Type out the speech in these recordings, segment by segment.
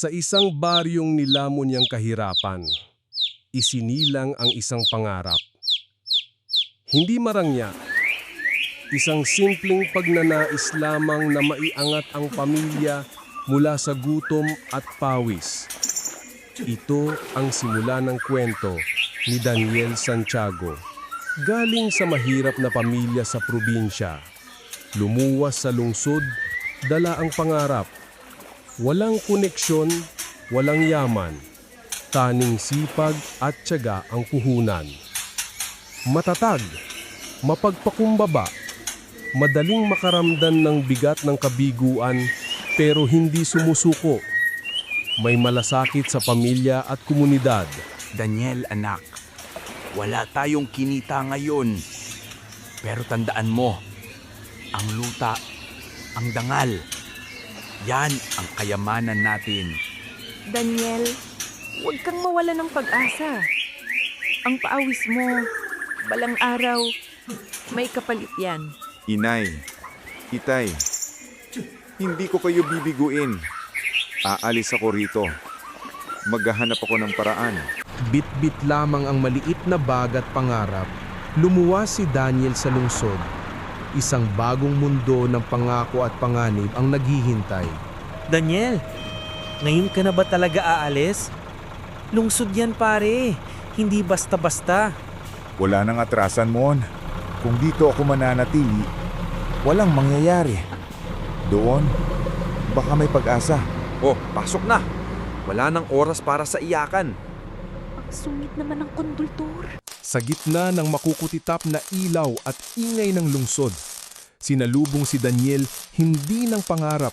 Sa isang baryong nilamon niyang kahirapan, isinilang ang isang pangarap. Hindi marangya, isang simpleng pagnanais lamang na maiangat ang pamilya mula sa gutom at pawis. Ito ang simula ng kwento ni Daniel Santiago. Galing sa mahirap na pamilya sa probinsya, lumuwas sa lungsod, dala ang pangarap. Walang koneksyon, walang yaman, taning sipag at tiyaga ang puhunan. Matatag, mapagpakumbaba, madaling makaramdan ng bigat ng kabiguan pero hindi sumusuko. May malasakit sa pamilya at komunidad. Daniel, anak, wala tayong kinita ngayon. Pero tandaan mo, ang luta, ang dangal, yan ang kayamanan natin. Daniel, huwag kang mawala ng pag-asa. Ang paawis mo, balang araw, may kapalit yan. Inay, itay, hindi ko kayo bibiguin. Aalis ako rito. Maghahanap ako ng paraan. Bit-bit lamang ang maliit na bag at pangarap, lumuwas si Daniel sa lungsod. Isang bagong mundo ng pangako at panganib ang naghihintay. Daniel, ngayon ka na ba talaga aalis? Lungsod yan pare, hindi basta-basta. Wala nang atrasan mon. Kung dito ako mananatili, walang mangyayari. Doon, baka may pag-asa. Oh, pasok na. Wala nang oras para sa iyakan. Ang sungit naman ng kondultor. Sa gitna ng makukutitap na ilaw at ingay ng lungsod, sinalubong si Daniel hindi ng pangarap,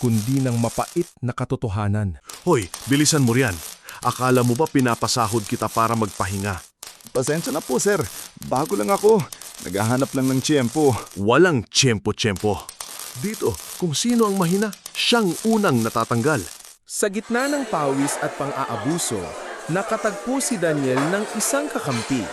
kundi ng mapait na katotohanan. Hoy, bilisan mo riyan. Akala mo ba pinapasahod kita para magpahinga? Pasensya na po, sir. Bago lang ako. Naghahanap lang ng tiyempo. Walang tiyempo-tiyempo. Dito, kung sino ang mahina, siyang unang natatanggal. Sa gitna ng pawis at pang-aabuso, nakatagpo si Daniel ng isang kakampi.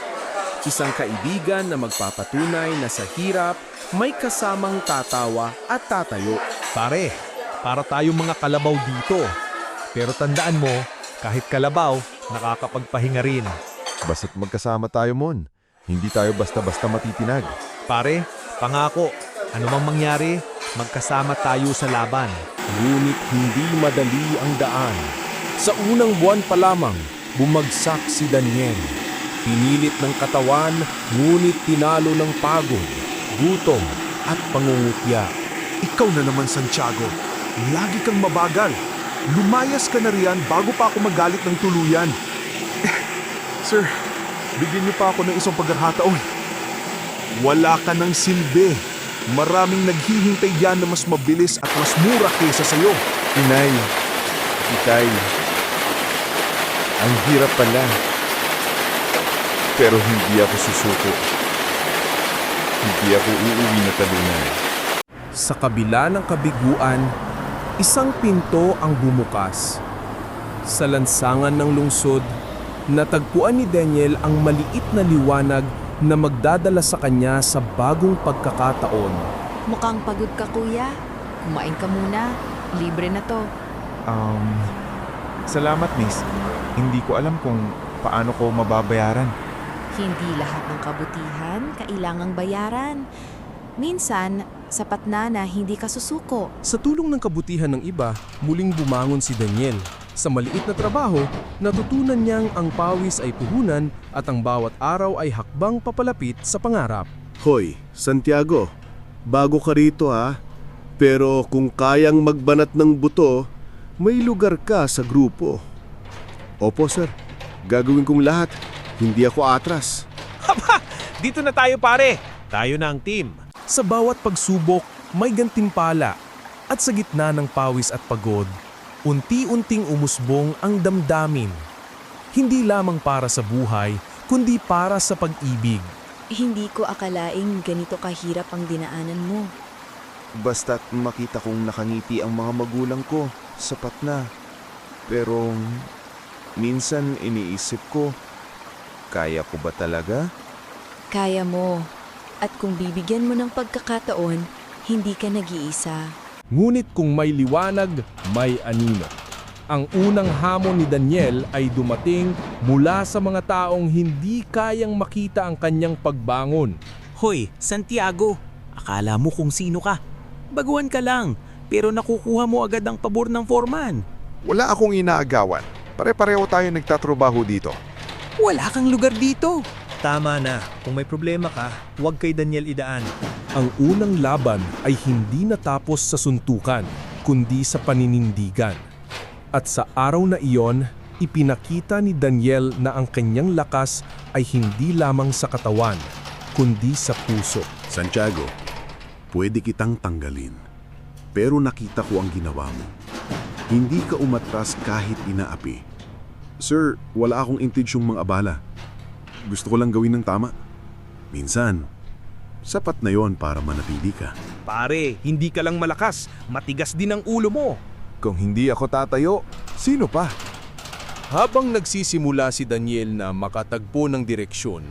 Isang kaibigan na magpapatunay na sa hirap, may kasamang tatawa at tatayo. Pare, para tayong mga kalabaw dito. Pero tandaan mo, kahit kalabaw, nakakapagpahinga rin. Basta't magkasama tayo, mon. Hindi tayo basta-basta matitinag. Pare, pangako, anumang mangyari, magkasama tayo sa laban. Ngunit hindi madali ang daan. Sa unang buwan pa lamang, bumagsak si Daniel. Pinilit ng katawan, ngunit tinalo ng pagod, gutom at pangungutya. Ikaw na naman, Santiago. Lagi kang mabagal. Lumayas ka na riyan bago pa ako magalit ng tuluyan. Sir, bigyan niyo pa ako ng isang pagkakataon. Wala ka ng silbi. Maraming naghihintay yan na mas mabilis at mas mura kaysa sa'yo. Inay, itay, ang hirap pala. Pero hindi ako susuko. Hindi ako uuwi na talunan. Sa kabila ng kabiguan, isang pinto ang bumukas. Sa lansangan ng lungsod, natagpuan ni Daniel ang maliit na liwanag na magdadala sa kanya sa bagong pagkakataon. Mukhang pagod ka, kuya. Kumain ka muna. Libre na to. Um, salamat miss. Hindi ko alam kung paano ko mababayaran. Hindi lahat ng kabutihan kailangang bayaran. Minsan, sapat na na hindi ka susuko. Sa tulong ng kabutihan ng iba, muling bumangon si Daniel. Sa maliit na trabaho, natutunan niyang ang pawis ay puhunan at ang bawat araw ay hakbang papalapit sa pangarap. Hoy, Santiago, bago ka rito ha. Pero kung kayang magbanat ng buto, may lugar ka sa grupo. Opo sir, gagawin kong lahat. Hindi ako atras. Dito na tayo pare, tayo na ang team. Sa bawat pagsubok, may gantimpala. At sa gitna ng pawis at pagod, unti-unting umusbong ang damdamin. Hindi lamang para sa buhay, kundi para sa pag-ibig. Hindi ko akalaing ganito kahirap ang dinaanan mo. Basta't makita kong nakangiti ang mga magulang ko, sapat na. Pero minsan iniisip ko, kaya ko ba talaga? Kaya mo. At kung bibigyan mo ng pagkakataon, hindi ka nag-iisa. Ngunit kung may liwanag, may anino. Ang unang hamon ni Daniel ay dumating mula sa mga taong hindi kayang makita ang kanyang pagbangon. Hoy, Santiago, akala mo kung sino ka? Baguhan ka lang, pero nakukuha mo agad ang pabor ng foreman. Wala akong inaagawan. Pare-pareho tayo nagtatrabaho dito. Wala kang lugar dito. Tama na. Kung may problema ka, huwag kay Daniel idaan. Ang unang laban ay hindi natapos sa suntukan, kundi sa paninindigan. At sa araw na iyon, ipinakita ni Daniel na ang kanyang lakas ay hindi lamang sa katawan, kundi sa puso. Santiago, pwede kitang tanggalin. Pero nakita ko ang ginawa mo. Hindi ka umatras kahit inaapi. Sir, wala akong intensyong mga abala. Gusto ko lang gawin ng tama. Minsan, sapat na yon para manatili ka. Pare, hindi ka lang malakas, matigas din ang ulo mo. Kung hindi ako tatayo, sino pa? Habang nagsisimula si Daniel na makatagpo ng direksyon,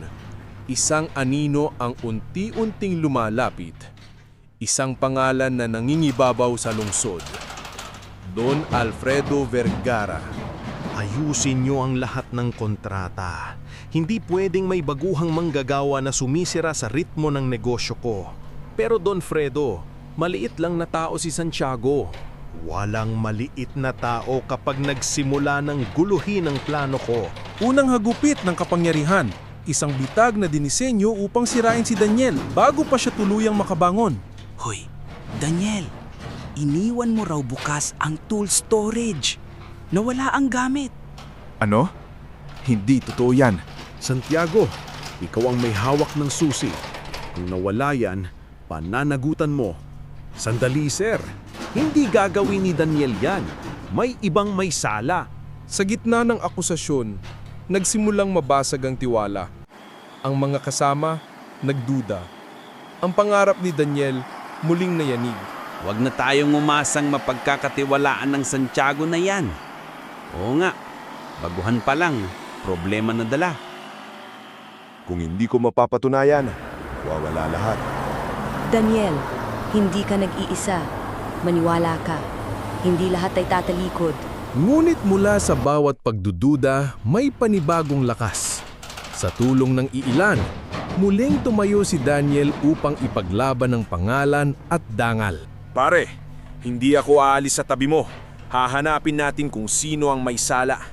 isang anino ang unti-unting lumalapit. Isang pangalan na nangingibabaw sa lungsod. Don Alfredo Vergara. Ayusin niyo ang lahat ng kontrata. Hindi pwedeng may baguhang manggagawa na sumisira sa ritmo ng negosyo ko. Pero Don Fredo, maliit lang na tao si Santiago. Walang maliit na tao kapag nagsimula ng guluhin ang plano ko. Unang hagupit ng kapangyarihan, isang bitag na dinisenyo upang sirain si Daniel bago pa siya tuluyang makabangon. Hoy, Daniel, iniwan mo raw bukas ang tool storage. Nawala ang gamit. Ano? Hindi totoo yan. Santiago, ikaw ang may hawak ng susi. Kung nawala yan, pananagutan mo. Sandali, sir. Hindi gagawin ni Daniel yan. May ibang may sala. Sa gitna ng akusasyon, nagsimulang mabasag ang tiwala. Ang mga kasama, nagduda. Ang pangarap ni Daniel, muling nayanig. Huwag na tayong umasang mapagkakatiwalaan ng Santiago na yan. Oo nga, baguhan pa lang, problema na dala. Kung hindi ko mapapatunayan, wawala lahat. Daniel, hindi ka nag-iisa. Maniwala ka. Hindi lahat ay tatalikod. Ngunit mula sa bawat pagdududa, may panibagong lakas. Sa tulong ng iilan, muling tumayo si Daniel upang ipaglaban ang pangalan at dangal. Pare, hindi ako aalis sa tabi mo. Hahanapin natin kung sino ang may sala.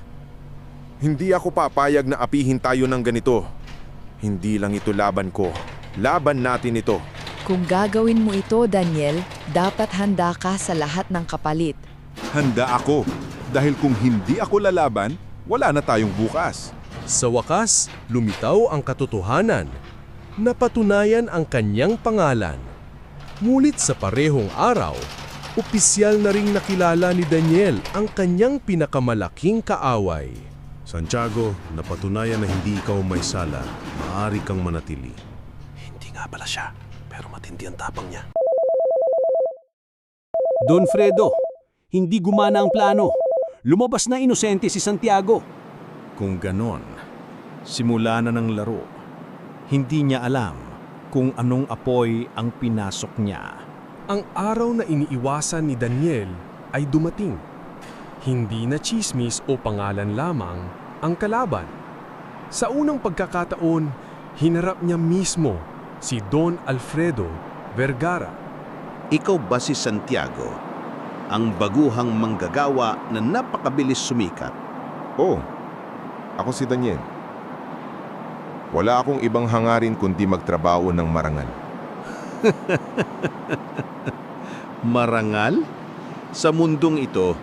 Hindi ako papayag na apihin tayo ng ganito. Hindi lang ito laban ko. Laban natin ito. Kung gagawin mo ito, Daniel, dapat handa ka sa lahat ng kapalit. Handa ako. Dahil kung hindi ako lalaban, wala na tayong bukas. Sa wakas, lumitaw ang katotohanan. Napatunayan ang kanyang pangalan. Ngunit sa parehong araw, opisyal na ring nakilala ni Daniel ang kanyang pinakamalaking kaaway. Santiago, napatunayan na hindi ikaw may sala. Maaari kang manatili. Hindi nga pala siya, pero matindi ang tapang niya. Don Fredo, hindi gumana ang plano. Lumabas na inosente si Santiago. Kung ganon, simula na ng laro. Hindi niya alam kung anong apoy ang pinasok niya. Ang araw na iniiwasan ni Daniel ay dumating. Hindi na chismis o pangalan lamang ang kalaban. Sa unang pagkakataon, hinarap niya mismo si Don Alfredo Vergara. Ikaw ba si Santiago? Ang baguhang manggagawa na napakabilis sumikat. Oh, ako si Daniel. Wala akong ibang hangarin kundi magtrabaho ng marangal. Marangal? Sa mundong ito,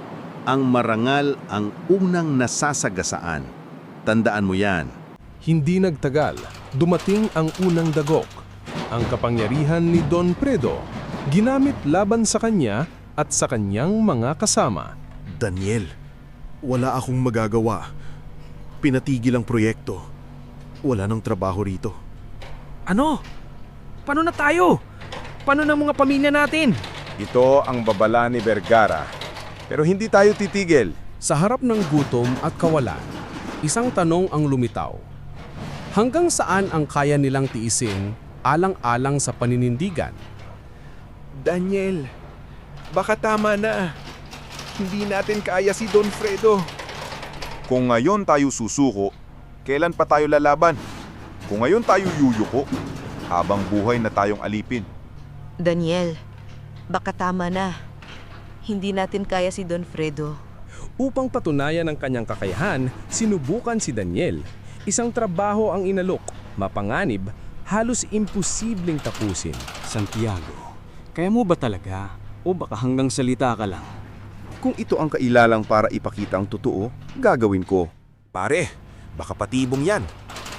ang marangal ang unang nasasagasaan. Tandaan mo yan. Hindi nagtagal, dumating ang unang dagok. Ang kapangyarihan ni Don Predo, ginamit laban sa kanya at sa kanyang mga kasama. Daniel, wala akong magagawa. Pinatigil ang proyekto. Wala nang trabaho rito. Ano? Paano na tayo? Paano ng mga pamilya natin? Ito ang babala ni Vergara. Pero hindi tayo titigil. Sa harap ng gutom at kawalan, isang tanong ang lumitaw. Hanggang saan ang kaya nilang tiisin alang-alang sa paninindigan? Daniel, baka tama na. Hindi natin kaya si Don Fredo. Kung ngayon tayo susuko, kailan pa tayo lalaban? Kung ngayon tayo yuyuko, habang buhay na tayong alipin. Daniel, baka tama na. Hindi natin kaya si Don Fredo. Upang patunayan ang kanyang kakayahan, sinubukan si Daniel. Isang trabaho ang inalok, mapanganib, halos imposibleng tapusin. Santiago, kaya mo ba talaga? O baka hanggang salita ka lang? Kung ito ang kailalang para ipakita ang totoo, gagawin ko. Pare, baka patibong yan.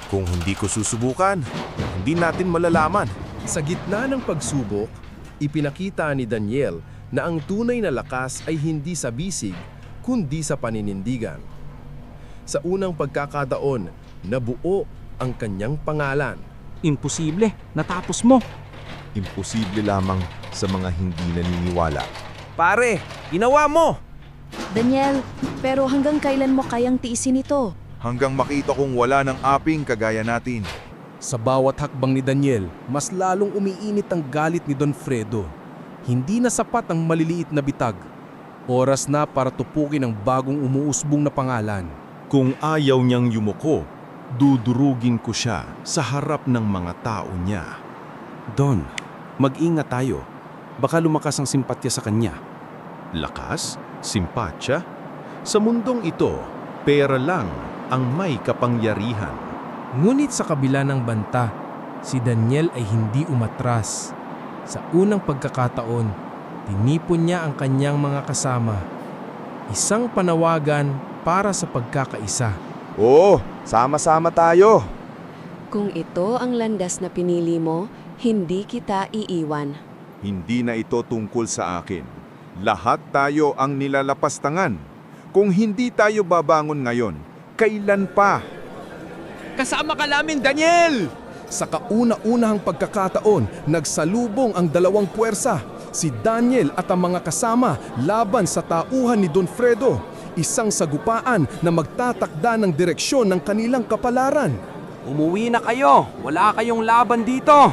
Kung hindi ko susubukan, hindi natin malalaman. Sa gitna ng pagsubok, ipinakita ni Daniel na ang tunay na lakas ay hindi sa bisig, kundi sa paninindigan. Sa unang pagkakataon, nabuo ang kanyang pangalan. Imposible, natapos mo. Imposible lamang sa mga hindi naniniwala. Pare, ginawa mo! Daniel, pero hanggang kailan mo kayang tiisin ito? Hanggang makita kong wala ng aping kagaya natin. Sa bawat hakbang ni Daniel, mas lalong umiinit ang galit ni Don Fredo. Hindi na sapat ang maliliit na bitag. Oras na para tupukin ang bagong umuusbong na pangalan. Kung ayaw niyang yumuko, dudurugin ko siya sa harap ng mga tao niya. Don, mag-ingat tayo. Baka lumakas ang simpatya sa kanya. Lakas? Simpatya? Sa mundong ito, pera lang ang may kapangyarihan. Ngunit sa kabila ng banta, si Daniel ay hindi umatras. Sa unang pagkakataon, tinipon niya ang kanyang mga kasama. Isang panawagan para sa pagkakaisa. Oo, sama-sama tayo. Kung ito ang landas na pinili mo, hindi kita iiwan. Hindi na ito tungkol sa akin. Lahat tayo ang nilalapastangan. Kung hindi tayo babangon ngayon, kailan pa? Kasama ka namin, Daniel! Sa kauna-unahang pagkakataon, nagsalubong ang dalawang puwersa, si Daniel at ang mga kasama laban sa tauhan ni Don Fredo, isang sagupaan na magtatakda ng direksyon ng kanilang kapalaran. Umuwi na kayo. Wala kayong laban dito.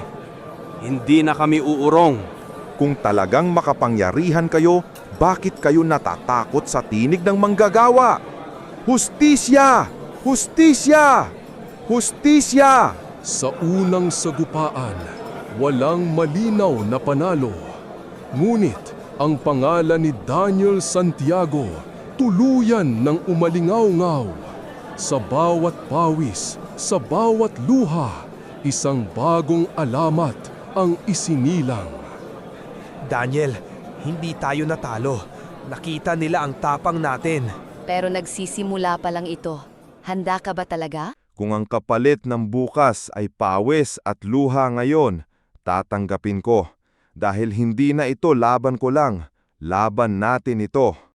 Hindi na kami uurong. Kung talagang makapangyarihan kayo, bakit kayo natatakot sa tinig ng manggagawa? Hustisya! Hustisya! Hustisya! Sa unang sagupaan, walang malinaw na panalo. Ngunit ang pangalan ni Daniel Santiago tuluyan ng umalingaw-ngaw. Sa bawat pawis, sa bawat luha, isang bagong alamat ang isinilang. Daniel, hindi tayo natalo. Nakita nila ang tapang natin. Pero nagsisimula pa lang ito. Handa ka ba talaga? Kung ang kapalit ng bukas ay pawis at luha ngayon, tatanggapin ko. Dahil hindi na ito laban ko lang, laban natin ito.